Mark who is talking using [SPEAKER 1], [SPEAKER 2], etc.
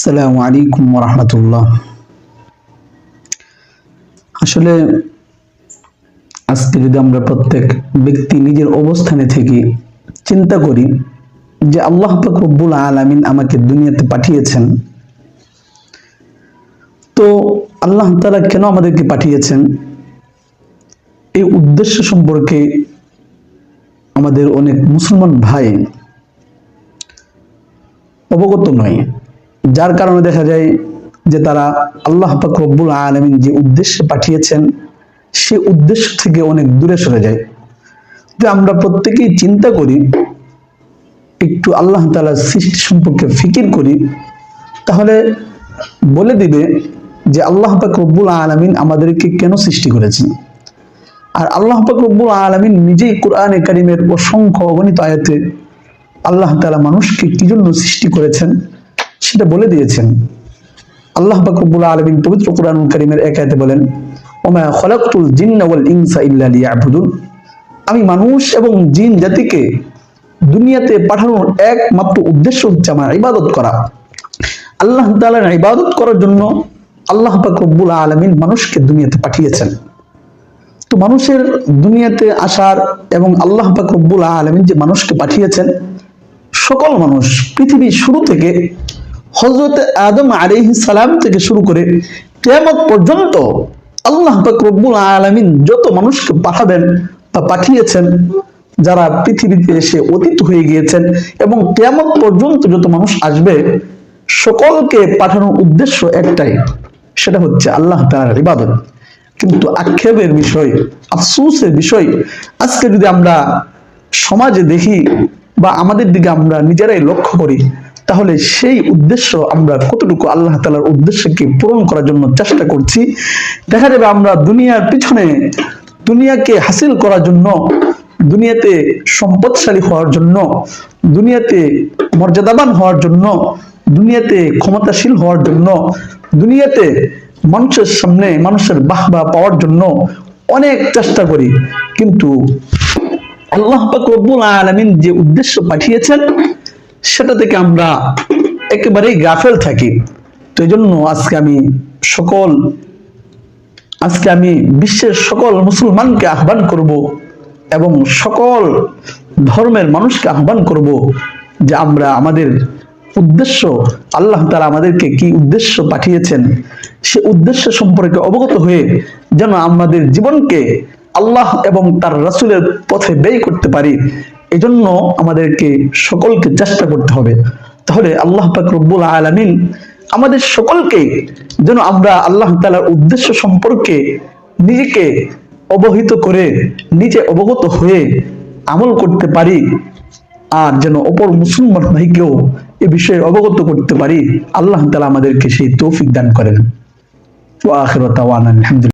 [SPEAKER 1] আসসালামু আলাইকুম রহমতুল্লাহ। আসলে আজকে যদি আমরা প্রত্যেক ব্যক্তি নিজের অবস্থানে থেকে চিন্তা করি যে আল্লাহ রব্বুল আলামিন আমাকে দুনিয়াতে পাঠিয়েছেন, তো আল্লাহ তাআলা কেন আমাদেরকে পাঠিয়েছেন? এই উদ্দেশ্য সম্পর্কে আমাদের অনেক মুসলমান ভাই অবগত নয়। যার কারণে দেখা যায় যে তারা আল্লাহ রব্বুল আলমিন যে উদ্দেশ্যে পাঠিয়েছেন, সে উদ্দেশ্য থেকে অনেক দূরে সরে যায়। যে আমরা প্রত্যেকেই চিন্তা করি, একটু আল্লাহ তালার সৃষ্টি সম্পর্কে ফিকির করি, তাহলে বলে দিবে যে আল্লাহ পাক আলমিন আমাদেরকে কেন সৃষ্টি করেছেন? আর আল্লাহ পাক আলমিন নিজেই কোরআনে কারিমের অসংখ্য অগণিত আয়াতে আল্লাহ তালা মানুষকে কি জন্য সৃষ্টি করেছেন? সেটা বলে দিয়েছেন। আল্লাহ বাকরবুল আলমিন পবিত্র কোরআন করিমের একাতে বলেন, ওমা খলাকুল জিন্না ইনসা ইল্লা লিয়াবুদুন। আমি মানুষ এবং জিন জাতিকে দুনিয়াতে পাঠানোর একমাত্র উদ্দেশ্য হচ্ছে আমার ইবাদত করা। আল্লাহ তাআলার ইবাদত করার জন্য আল্লাহ বাকরবুল আলমিন মানুষকে দুনিয়াতে পাঠিয়েছেন। তো মানুষের দুনিয়াতে আসার এবং আল্লাহ পাক রব্বুল আলমিন যে মানুষকে পাঠিয়েছেন, সকল মানুষ পৃথিবীর শুরু থেকে হজরত আদম আলাইহিস সালাম থেকে শুরু করে কেয়ামত পর্যন্ত আল্লাহ রব্বুল আলামিন যত মানুষকে পাঠাবেন বা পাঠিয়েছেন, যারা পৃথিবীতে এসে অতীত হয়ে গিয়েছেন এবং কেয়ামত পর্যন্ত যত মানুষ আসবে, সকলকে পাঠানোর উদ্দেশ্য একটাই, সেটা হচ্ছে আল্লাহ তাআলার ইবাদত। কিন্তু আক্ষেপের বিষয়, আফসোসের বিষয়, আজকে যদি আমরা সমাজে দেখি বা আমাদের দিকে আমরা নিজেরাই লক্ষ্য করি তাহলে সেই উদ্দেশ্য আমরা কতটুকু আল্লাহ তালার উদ্দেশ্যকে পূরণ করার জন্য চেষ্টা করছি, দেখা যাবে আমরা দুনিয়ার পিছনে দুনিয়াকে হাসিল করার জন্য, দুনিয়াতে সম্পদশালী হওয়ার জন্য, দুনিয়াতে মর্যাদাবান হওয়ার জন্য, দুনিয়াতে ক্ষমতাশীল হওয়ার জন্য, দুনিয়াতে মানুষের সামনে মানুষের বাহবা পাওয়ার জন্য অনেক চেষ্টা করি। কিন্তু আল্লাহ আলামিন যে উদ্দেশ্য পাঠিয়েছেন সেটা থেকে আমরা একেবারেই গাফেল থাকি। তো এই জন্য আজকে আমি সকল, আজকে আমি বিশ্বের সকল মুসলমানকে আহ্বান করব এবং সকল ধর্মের মানুষকে আহ্বান করব যে আমরা আমাদের উদ্দেশ্য, আল্লাহ তারা আমাদেরকে কি উদ্দেশ্য পাঠিয়েছেন, সে উদ্দেশ্য সম্পর্কে অবগত হয়ে যেন আমাদের জীবনকে আল্লাহ এবং তার রাসুলের পথে ব্যয় করতে পারি। এজন্য আমাদেরকে সকলকে চেষ্টা করতে হবে। তাহলে আল্লাহ পাক রব্বুল আলামিন আমাদের সকলকে যেন আমরা আল্লাহ তালার উদ্দেশ্য সম্পর্কে নিজেকে অবহিত করে, নিজে অবগত হয়ে আমল করতে পারি আর যেন অপর মুসলমান ভাইকেও এ বিষয়ে অবগত করতে পারি। আল্লাহ তালা আমাদেরকে সেই তৌফিক দান করেন। আলহামদুলিল্লাহ।